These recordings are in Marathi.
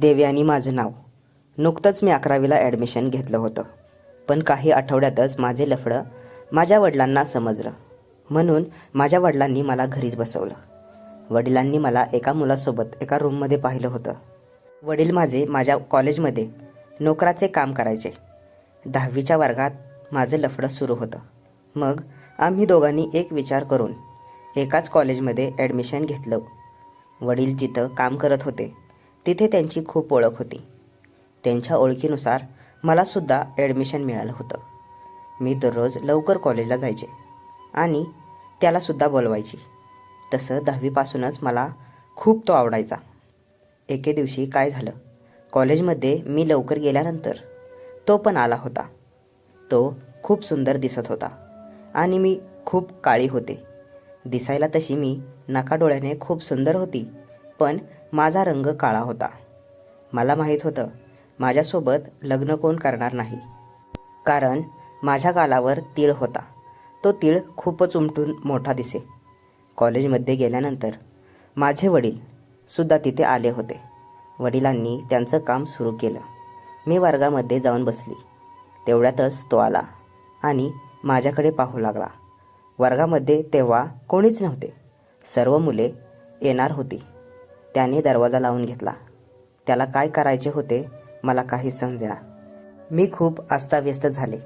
देवयानी माझं नाव. नुकतंच मी अकरावीला ॲडमिशन घेतलं होतं. पण काही आठवड्यातच माझे लफडं माझ्या वडिलांना समजलं. म्हणून माझ्या वडिलांनी मला घरीच बसवलं. वडिलांनी मला एका मुलासोबत एका रूममध्ये पाहिलं होतं. वडील माझे माझ्या कॉलेजमध्ये नोकराचे काम करायचे. दहावीच्या वर्गात माझं लफडं सुरू होतं. मग आम्ही दोघांनी एक विचार करून एकाच कॉलेजमध्ये ॲडमिशन घेतलं. वडील जिथं काम करत होते तिथे त्यांची खूप ओळख होती. त्यांच्या ओळखीनुसार मलासुद्धा ॲडमिशन मिळालं होतं. मी दररोज लवकर कॉलेजला जायचे आणि त्यालासुद्धा बोलवायची. तसं दहावीपासूनच मला खूप तो आवडायचा. एके दिवशी काय झालं? कॉलेजमध्ये मी लवकर गेल्यानंतर तो पण आला होता. तो खूप सुंदर दिसत होता आणि मी खूप काळी होते. दिसायला तशी मी नाकाडोळ्याने खूप सुंदर होती पण माझा रंग काळा होता. मला माहीत होतं माझ्यासोबत लग्न कोण करणार नाही. कारण माझ्या गालावर तीळ होता. तो तीळ खूपच उमटून मोठा दिसे. कॉलेजमध्ये गेल्यानंतर माझे वडील सुद्धा तिथे आले होते. वडिलांनी त्यांचं काम सुरू केलं. मी वर्गामध्ये जाऊन बसली. तेवढ्यातच तो आला आणि माझ्याकडे पाहू लागला. वर्गामध्ये तेव्हा कोणीच नव्हते. सर्व मुले येणार होती. त्याने दरवाजा लावून घेतला. त्याला काय करायचे होते मला काही समजेना. मी खूप अस्ताव्यस्त झाले.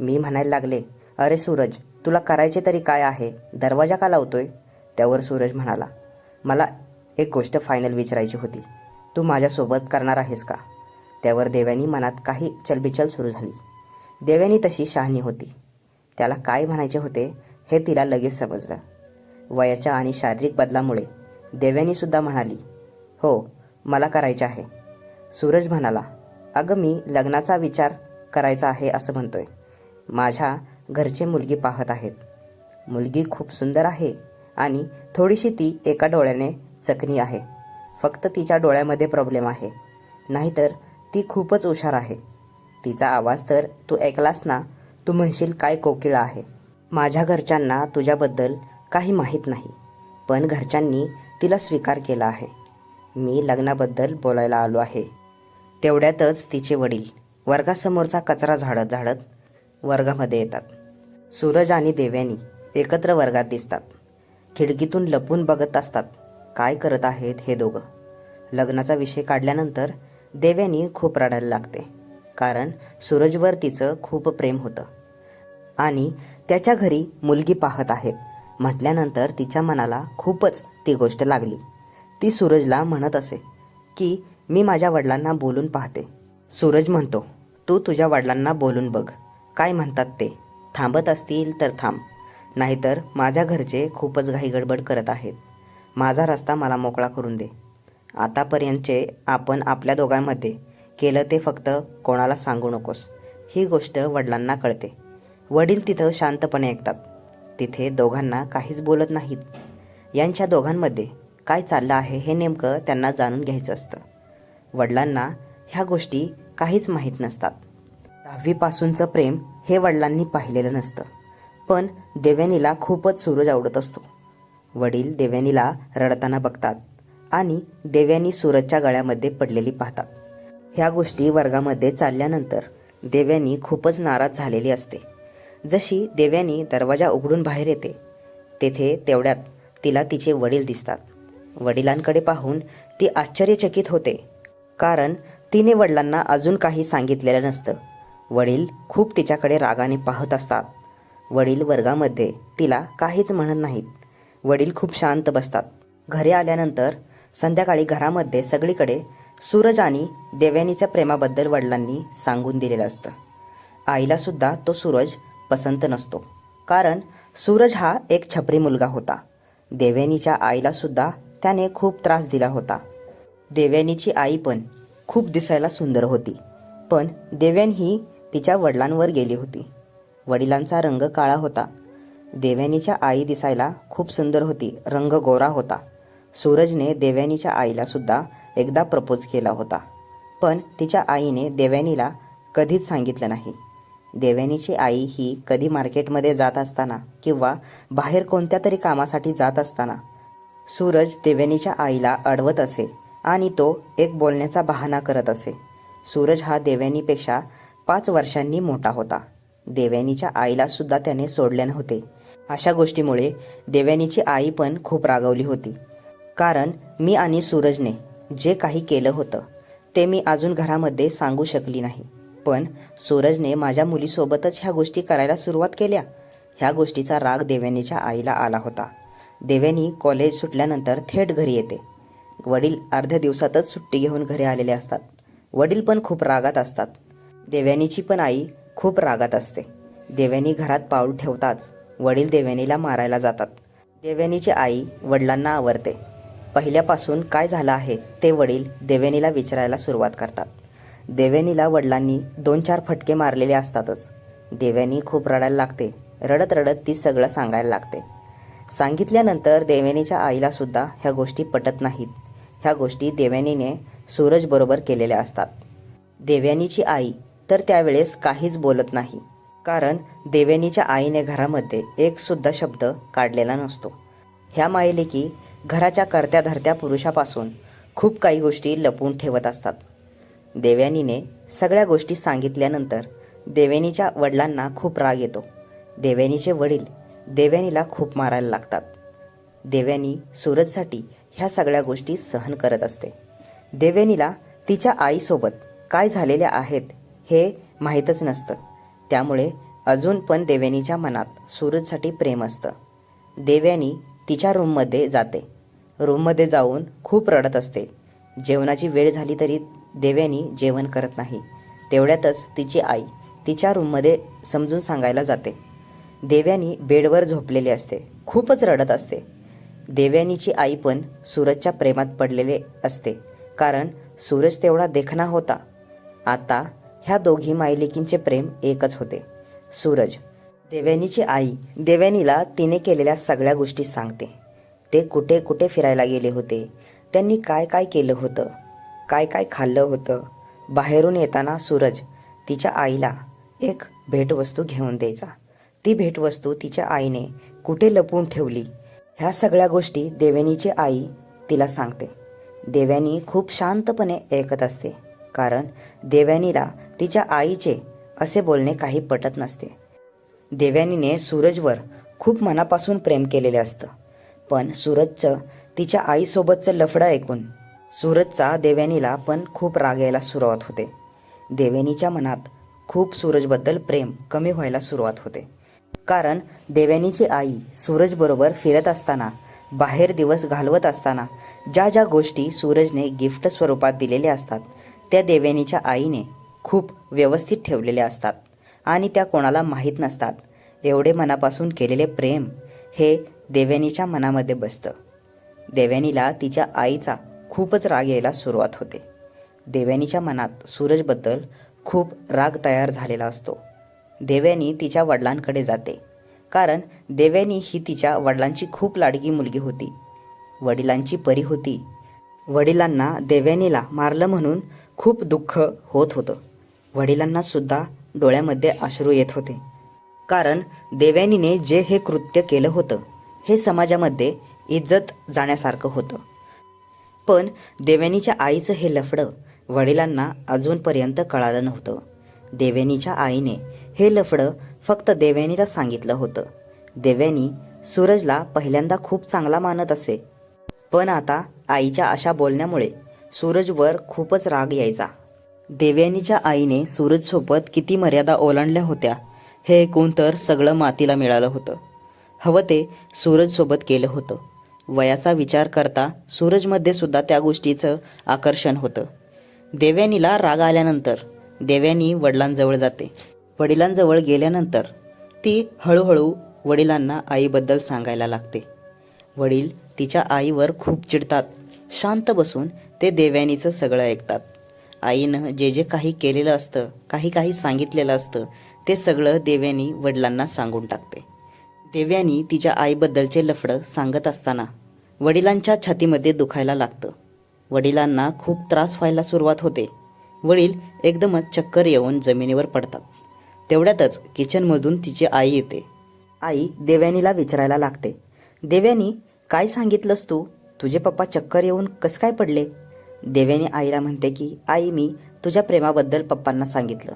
मी म्हणायला लागले अरे सूरज तुला करायचे तरी काय आहे? दरवाजा का लावतोय? त्यावर सूरज म्हणाला मला एक गोष्ट फायनल विचारायची होती. तू माझ्यासोबत करणार आहेस का? त्यावर देव्यानी मनात काही चलबिचल सुरू झाली. देव्यानी तशी शहाणी होती. त्याला काय म्हणायचे होते हे तिला लगेच समजलं. वयाच्या आणि शारीरिक बदलामुळे देव्यानीसुद्धा म्हणाली हो मला करायचे आहे. सूरज म्हणाला अगं मी लग्नाचा विचार करायचा आहे असं म्हणतोय. माझ्या घरचे मुलगी पाहत आहेत. मुलगी खूप सुंदर आहे आणि थोडीशी ती एका डोळ्याने चकणी आहे. फक्त तिच्या डोळ्यामध्ये प्रॉब्लेम आहे. नाहीतर ती खूपच हुशार आहे. तिचा आवाज तर तू ऐकलास ना तू म्हणशील काय कोकिळा आहे. माझ्या घरच्यांना तुझ्याबद्दल काही माहीत नाही. पण घरच्यांनी तिला स्वीकार केला आहे. मी लग्नाबद्दल बोलायला आलो आहे. तेवढ्यातच तिचे वडील वर्गासमोरचा कचरा झाडत झाडत वर्गामध्ये येतात. सूरज आणि देव्यानी एकत्र वर्गात दिसतात. खिडकीतून लपून बघत असतात काय करत आहेत हे दोघं? लग्नाचा विषय काढल्यानंतर देव्यानी खूप रडायला लागते कारण सूरजवर तिचं खूप प्रेम होतं. आणि त्याच्या घरी मुलगी पाहत आहेत. म्हटल्यानंतर तिच्या मनाला खूपच ती गोष्ट लागली. ती सूरजला म्हणत असे की मी माझ्या वडिलांना बोलून पाहते. सूरज म्हणतो तू तुझ्या वडिलांना बोलून बघ. काय म्हणतात ते? थांबत असतील तर थांब. नाहीतर माझ्या घरचे खूपच घाई गडबड करत आहेत. माझा रस्ता मला मोकळा करून दे. आतापर्यंतचे आपण आपल्या दोघांमध्ये केलं ते फक्त कोणाला सांगू नकोस. ही गोष्ट वडिलांना कळते. वडील तिथं शांतपणे ऐकतात. तिथे दोघांना काहीच बोलत नाहीत. यांच्या दोघांमध्ये काय चाललं आहे हे नेमकं त्यांना जाणून घ्यायचं असतं. वडिलांना ह्या गोष्टी काहीच माहीत नसतात. दहावीपासूनचं प्रेम हे वडिलांनी पाहिलेलं नसतं. पण देव्यानीला खूपच सूरज आवडत असतो. वडील देव्यानीला रडताना बघतात आणि देव्यानी सूरजच्या गळ्यामध्ये पडलेली पाहतात. ह्या गोष्टी वर्गामध्ये चालल्यानंतर देव्यानी खूपच नाराज झालेली असते. जशी देव्यानी दरवाजा उघडून बाहेर येते तेथे तेवढ्यात तिला तिचे वडील दिसतात. वडिलांकडे पाहून ती आश्चर्यचकित होते कारण तिने वडिलांना अजून काही सांगितलेलं नसतं. वडील खूप तिच्याकडे रागाने पाहत असतात. वडील वर्गामध्ये तिला काहीच म्हणत नाहीत. वडील खूप शांत बसतात. घरी आल्यानंतर संध्याकाळी घरामध्ये सगळीकडे सूरज आणि देव्यानीच्या प्रेमाबद्दल वडिलांनी सांगून दिलेलं असतं. आईला सुद्धा तो सूरज पसंत नसतो. कारण सूरज हा एक छपरी मुलगा होता. देव्यानीच्या आईला सुद्धा त्याने खूप त्रास दिला होता. देव्यानीची आई पण खूप दिसायला सुंदर होती. पण देव्यान ही तिच्या वडिलांवर गेली होती. वडिलांचा रंग काळा होता. देव्यानीच्या आई दिसायला खूप सुंदर होती. रंग गोरा होता. सूरजने देव्यानीच्या आईला सुद्धा एकदा प्रपोज केला होता. पण तिच्या आईने देव्यानीला कधीच सांगितलं नाही. देव्यानीची आई ही कधी मार्केटमध्ये जात असताना किंवा बाहेर कोणत्या तरी कामासाठी जात असताना सूरज देव्यानीच्या आईला अडवत असे आणि तो एक बोलण्याचा बहाणा करत असे. सूरज हा देवयानीपेक्षा पाच वर्षांनी मोठा होता. देवयानीच्या आईला सुद्धा त्याने सोडले नव्हते. अशा गोष्टीमुळे देवयानीची आई पण खूप रागवली होती. कारण मी आणि सूरजने जे काही केलं होतं ते मी अजून घरामध्ये सांगू शकली नाही. पण सूरजने माझ्या मुलीसोबतच ह्या गोष्टी करायला सुरुवात केल्या. ह्या गोष्टीचा राग देवेनीच्या आईला आला होता. देवेनी कॉलेज सुटल्यानंतर थेट घरी येते. वडील अर्ध्या दिवसातच सुट्टी घेऊन घरी आलेले असतात. वडील पण खूप रागात असतात. देव्यानीची पण आई खूप रागात असते. देव्यानी घरात पाऊल ठेवताच वडील देव्यानीला मारायला जातात. देव्यानीची आई वडिलांना आवरते. पहिल्यापासून काय झालं आहे ते वडील देवेनीला विचारायला सुरुवात करतात. देव्यानीला वडिलांनी दोन चार फटके मारलेले असतातच. देव्यानी खूप रडायला लागते. रडत रडत ती सगळं सांगायला लागते. सांगितल्यानंतर देवेनीच्या आईला सुद्धा ह्या गोष्टी पटत नाहीत. ह्या गोष्टी देव्यानीने सूरजबरोबर केलेल्या असतात. देव्यानीची आई तर त्यावेळेस काहीच बोलत नाही. कारण देवेनीच्या आईने घरामध्ये एक सुद्धा शब्द काढलेला नसतो. ह्या मायले की घराच्या करत्या धरत्या पुरुषापासून खूप काही गोष्टी लपवून ठेवत असतात. देव्यानीने सगळ्या गोष्टी सांगितल्यानंतर देवयानीच्या वडिलांना खूप राग येतो. देवयानीचे वडील देव्यानीला खूप मारायला लागतात. देव्यानी सूरजसाठी ह्या सगळ्या गोष्टी सहन करत असते. देवयानीला तिच्या आईसोबत काय झालेले आहेत हे माहीतच नसतं. त्यामुळे अजून पण देवयानीच्या मनात सूरजसाठी प्रेम असतं. देव्यानी तिच्या रूममध्ये जाते. रूममध्ये जाऊन खूप रडत असते. जेवणाची वेळ झाली तरी देव्यानी जेवण करत नाही. तेवढ्यातच तिची आई तिच्या रूममध्ये समजून सांगायला जाते. देव्यानी बेडवर झोपलेली असते. खूपच रडत असते. देव्यानीची आई पण सूरजच्या प्रेमात पडलेले असते. कारण सूरज तेवढा देखणा होता. आता ह्या दोघी मायलेकींचे प्रेम एकच होते. सूरज देव्यानीची आई देव्यानीला तिने केलेल्या सगळ्या गोष्टी सांगते. ते कुठे कुठे फिरायला गेले होते. त्यांनी काय काय केलं होतं. काय काय खाल्लं होतं? बाहेरून येताना सूरज तिच्या आईला एक भेटवस्तू घेऊन द्यायचा. ती भेटवस्तू तिच्या आईने कुठे लपवून ठेवली? ह्या सगळ्या गोष्टी देवेनीची आई तिला सांगते. देव्यानी खूप शांतपणे ऐकत असते कारण देव्यानीला तिच्या आईचे असे बोलणे काही पटत नसते. देव्यानीने सूरजवर खूप मनापासून प्रेम केलेले असतं. पण सूरजचं तिच्या आईसोबतचं लफडं ऐकून सूरजचा देव्यानीला पण खूप राग यायला सुरुवात होते. देवेनीच्या मनात खूप सूरजबद्दल प्रेम कमी व्हायला सुरुवात होते. कारण देव्यानीची आई सूरजबरोबर फिरत असताना बाहेर दिवस घालवत असताना ज्या ज्या गोष्टी सूरजने गिफ्ट स्वरूपात दिलेल्या असतात त्या देव्यानीच्या आईने खूप व्यवस्थित ठेवलेल्या असतात. आणि त्या कोणाला माहीत नसतात. एवढे मनापासून केलेले प्रेम हे देव्यानीच्या मनामध्ये बसतं. देव्यानीला तिच्या आईचा खूपच राग यायला सुरुवात होते. देव्यानीच्या मनात सूरजबद्दल खूप राग तयार झालेला असतो. देव्यानी तिच्या वडिलांकडे जाते. कारण देव्यानी ही तिच्या वडिलांची खूप लाडकी मुलगी होती. वडिलांची परी होती. वडिलांना देव्यानीला मारलं म्हणून खूप दुःख होत होतं. वडिलांनासुद्धा डोळ्यामध्ये अश्रू येत होते. कारण देव्यानीने जे हे कृत्य केलं होतं हे समाजामध्ये इज्जत जाण्यासारखं होतं. पण देव्यानीच्या आईचं हे लफडं वडिलांना अजूनपर्यंत कळालं नव्हतं. देव्यानीच्या आईने हे लफडं फक्त देव्यानीला सांगितलं होतं. देव्यानी सूरजला पहिल्यांदा खूप चांगला मानत असे. पण आता आईच्या अशा बोलण्यामुळे सूरजवर खूपच राग यायचा. देवयानीच्या आईने सूरजसोबत किती मर्यादा ओलांडल्या होत्या हे ऐकून तर सगळं मातीला मिळालं होतं. हवं ते सूरजसोबत केलं होतं. वयाचा विचार करता सूरजमध्ये सुद्धा त्या गोष्टीचं आकर्षण होतं. देव्यानीला राग आल्यानंतर देव्यानी वडिलांजवळ जाते. वडिलांजवळ गेल्यानंतर ती हळूहळू वडिलांना आईबद्दल सांगायला लागते. वडील तिच्या आईवर खूप चिडतात. शांत बसून ते देव्यानीचं सगळं ऐकतात. आईनं जे जे काही केलेलं असतं काही काही सांगितलेलं असतं ते सगळं देव्यानी वडिलांना सांगून टाकते. देव्यानी तिच्या आईबद्दलचे लफडं सांगत असताना वडिलांच्या छातीमध्ये दुखायला लागतं. वडिलांना खूप त्रास व्हायला सुरुवात होते. वडील एकदमच चक्कर येऊन जमिनीवर पडतात. तेवढ्यातच किचनमधून तिची आई येते. आई देव्यानीला विचारायला लागते. देव्यानी काय सांगितलंस तू? तुझे पप्पा चक्कर येऊन कसं काय पडले? देव्यानी आईला म्हणते की आई मी तुझ्या प्रेमाबद्दल पप्पांना सांगितलं.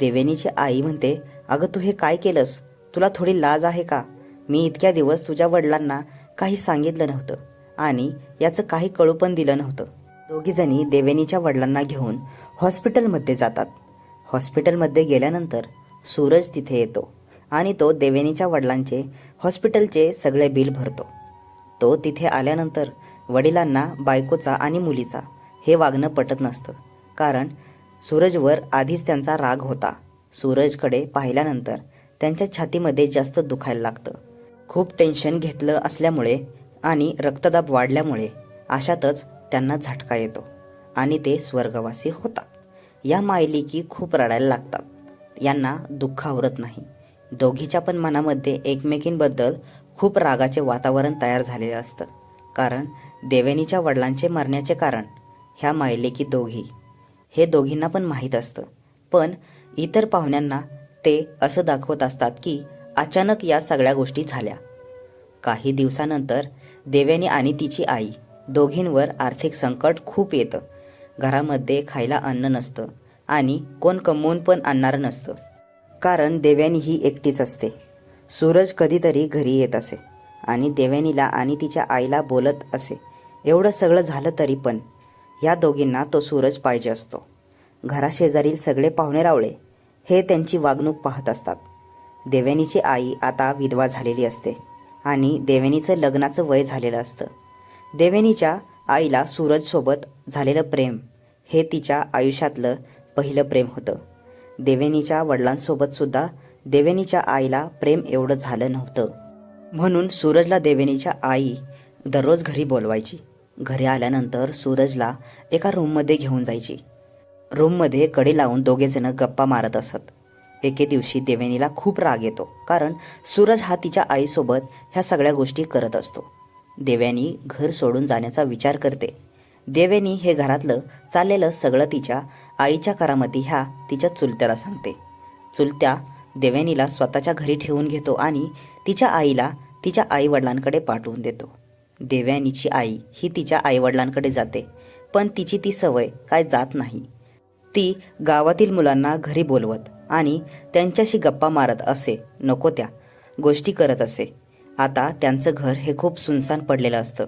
देवेनीची आई म्हणते अगं तू हे काय केलंस? तुला थोडी लाज आहे का? मी इतक्या दिवस तुझ्या वडिलांना काही सांगितलं नव्हतं आणि याचं काही कळू पण दिलं नव्हतं. दोघीजणी देवेनीच्या वडिलांना घेऊन हॉस्पिटलमध्ये जातात. हॉस्पिटलमध्ये गेल्यानंतर सूरज तिथे येतो आणि तो देवेनीच्या वडिलांचे हॉस्पिटलचे सगळे बिल भरतो. तो तिथे आल्यानंतर वडिलांना बायकोचा आणि मुलीचा हे वागणं पटत नसतं. कारण सूरजवर आधीच त्यांचा राग होता. सूरजकडे पाहिल्यानंतर त्यांच्या छातीमध्ये जास्त दुखायला लागतं. खूप टेन्शन घेतलं असल्यामुळे आणि रक्तदाब वाढल्यामुळे अशातच त्यांना झटका येतो आणि ते स्वर्गवासी होतात. या मायलिकी खूप रडायला लागतात. यांना दुःख आवरत नाही. दोघीच्या पण मनामध्ये एकमेकींबद्दल खूप रागाचे वातावरण तयार झालेलं असतं. कारण देवेनीच्या वडिलांचे मरण्याचे कारण ह्या मायलेकी दोघी. हे दोघींना पण माहीत असतं. पण इतर पाहुण्यांना ते असं दाखवत असतात की अचानक या सगळ्या गोष्टी झाल्या. काही दिवसानंतर देव्यानी आणि तिची आई दोघींवर आर्थिक संकट खूप येतं. घरामध्ये खायला अन्न नसतं आणि कोण कमवून पण आणणारं नसतं. कारण देव्यानी ही एकटीच असते. सूरज कधीतरी घरी येत असे आणि देव्यानीला आणि तिच्या आईला बोलत असे. एवढं सगळं झालं तरी पण या दोघींना तो सूरज पाहिजे असतो. घराशेजारील सगळे पाहुणे रावळे हे त्यांची वागणूक पाहत असतात. देवेनीची आई आता विधवा झालेली असते आणि देवेनीचं लग्नाचं वय झालेलं असतं. देवेनीच्या आईला सूरजसोबत झालेलं प्रेम हे तिच्या आयुष्यातलं पहिलं प्रेम होतं. देवेनीच्या वडिलांसोबतसुद्धा देवेनीच्या आईला प्रेम एवढं झालं नव्हतं. म्हणून सूरजला देवेनीच्या आई दररोज घरी बोलवायची. घरी आल्यानंतर सूरजला एका रूममध्ये घेऊन जायची. रूममध्ये कडे लावून दोघेजण गप्पा मारत असत. एके दिवशी देवेनीला खूप राग येतो कारण सूरज हा तिच्या आईसोबत ह्या सगळ्या गोष्टी करत असतो. देव्यानी घर सोडून जाण्याचा विचार करते. देवेनी हे घरातलं चाललेलं सगळं तिच्या आईच्या करामती ह्या तिच्या चुलत्याला सांगते. चुलत्या देवेनीला स्वतःच्या घरी ठेवून घेतो आणि तिच्या आईला तिच्या आईवडिलांकडे पाठवून देतो. देव्यानीची आई ही तिच्या आईवडिलांकडे जाते पण तिची ती सवय काय जात नाही. ती गावातील मुलांना घरी बोलवत आणि त्यांच्याशी गप्पा मारत असे नको त्या गोष्टी करत असे. आता त्यांचं घर हे खूप सुनसान पडलेलं असतं.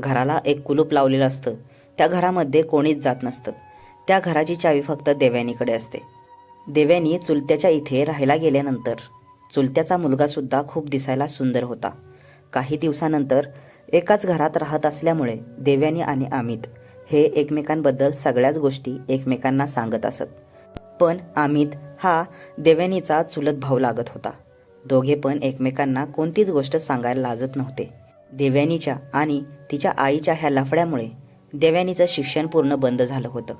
घराला एक कुलूप लावलेलं असतं. त्या घरामध्ये कोणीच जात नसतं. त्या घराची चावी फक्त देव्यानीकडे असते. देव्यानी चुलत्याच्या इथे राहायला गेल्यानंतर चुलत्याचा मुलगासुद्धा खूप दिसायला सुंदर होता. काही दिवसानंतर एकाच घरात राहत असल्यामुळे देव्यानी आणि अमित हे एकमेकांबद्दल सगळ्याच गोष्टी एकमेकांना सांगत असत. पण अमित हा देव्यानीचा चुलत भाऊ लागत होता. दोघे पण एकमेकांना कोणतीच गोष्ट सांगायला लाजत नव्हते. देव्यानीच्या आणि तिच्या आईच्या ह्या लफड्यामुळे देव्यानीचं शिक्षण पूर्ण बंद झालं होतं.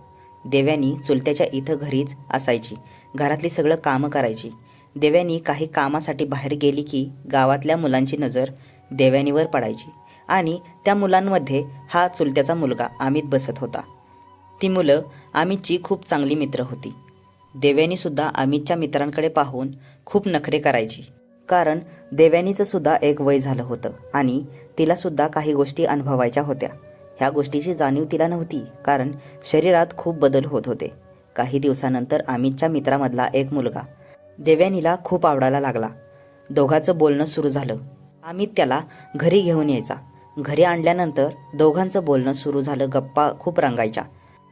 देव्यानी चुलत्याच्या इथं घरीच असायची. घरातली सगळं कामं करायची. देव्यानी काही कामासाठी बाहेर गेली की गावातल्या मुलांची नजर देव्यानीवर पडायची. आणि त्या मुलांमध्ये हा चुलत्याचा मुलगा अमित बसत होता. ती मुलं अमितची खूप चांगली मित्र होती. देव्यानीसुद्धा अमितच्या मित्रांकडे पाहून खूप नखरे करायची. कारण देव्यानीचं सुद्धा एक वय झालं होतं आणि तिलासुद्धा काही गोष्टी अनुभवायच्या होत्या. ह्या गोष्टीची जाणीव तिला नव्हती कारण शरीरात खूप बदल होत होते. काही दिवसानंतर अमितच्या मित्रामधला एक मुलगा देव्यानीला खूप आवडायला लागला. दोघांचं बोलणं सुरू झालं. अमित त्याला घरी घेऊन यायचा. घरी आणल्यानंतर दोघांचं बोलणं सुरू झालं गप्पा खूप रंगायच्या.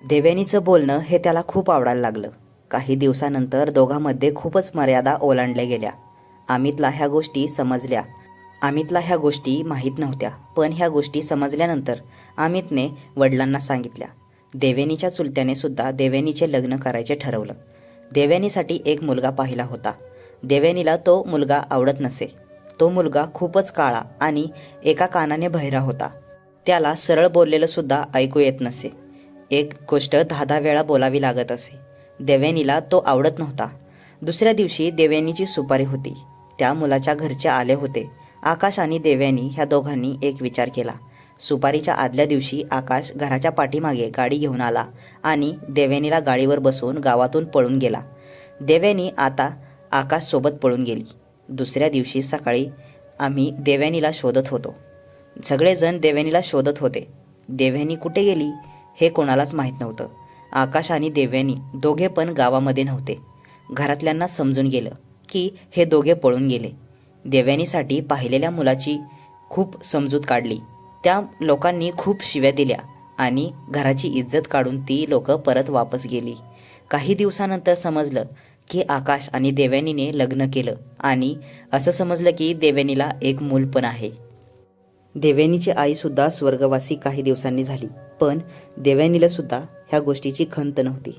देव्यानीचं बोलणं हे त्याला खूप आवडायला लागलं. काही दिवसानंतर दोघांमध्ये खूपच मर्यादा ओलांडल्या गेल्या. अमितला ह्या गोष्टी समजल्या. अमितला ह्या गोष्टी माहीत नव्हत्या पण ह्या गोष्टी समजल्यानंतर अमितने वडिलांना सांगितल्या. देवेनीच्या चुलत्याने सुद्धा देवेनीचे लग्न करायचे ठरवलं. देवेनीसाठी एक मुलगा पाहिला होता. देवेनीला तो मुलगा आवडत नसे. तो मुलगा खूपच काळा आणि एका कानाने बहिरा होता. त्याला सरळ बोललेलं सुद्धा ऐकू येत नसे. एक गोष्ट दहा दहा वेळा बोलावी लागत असे. देवेनीला तो आवडत नव्हता. दुसऱ्या दिवशी देवेनीची सुपारी होती. त्या मुलाच्या घरचे आले होते. आकाश आणि देव्यानी ह्या दोघांनी एक विचार केला. सुपारीच्या आदल्या दिवशी आकाश घराच्या पाठीमागे गाडी घेऊन आला आणि देव्यानीला गाडीवर बसवून गावातून पळून गेला. देव्यानी आता आकाश सोबत पळून गेली. दुसऱ्या दिवशी सकाळी आम्ही देव्यानीला शोधत होतो. सगळेजण देव्यानीला शोधत होते. देव्यानी कुठे गेली हे कोणालाच माहीत नव्हतं. आकाश आणि देव्यानी दोघे पण गावामध्ये नव्हते. घरातल्यांना समजून गेलं की हे दोघे पळून गेले. देव्यानीसाठी पाहिलेल्या मुलाची खूप समजूत काढली. त्या लोकांनी खूप शिव्या दिल्या आणि घराची इज्जत काढून ती लोकं परत वापस गेली. काही दिवसानंतर समजलं की आकाश आणि देव्यानीने लग्न केलं. आणि असं समजलं की देव्यानीला एक मूल पण आहे. देव्यानीची आईसुद्धा स्वर्गवासी काही दिवसांनी झाली. पण देव्यानीला सुद्धा ह्या गोष्टीची खंत नव्हती.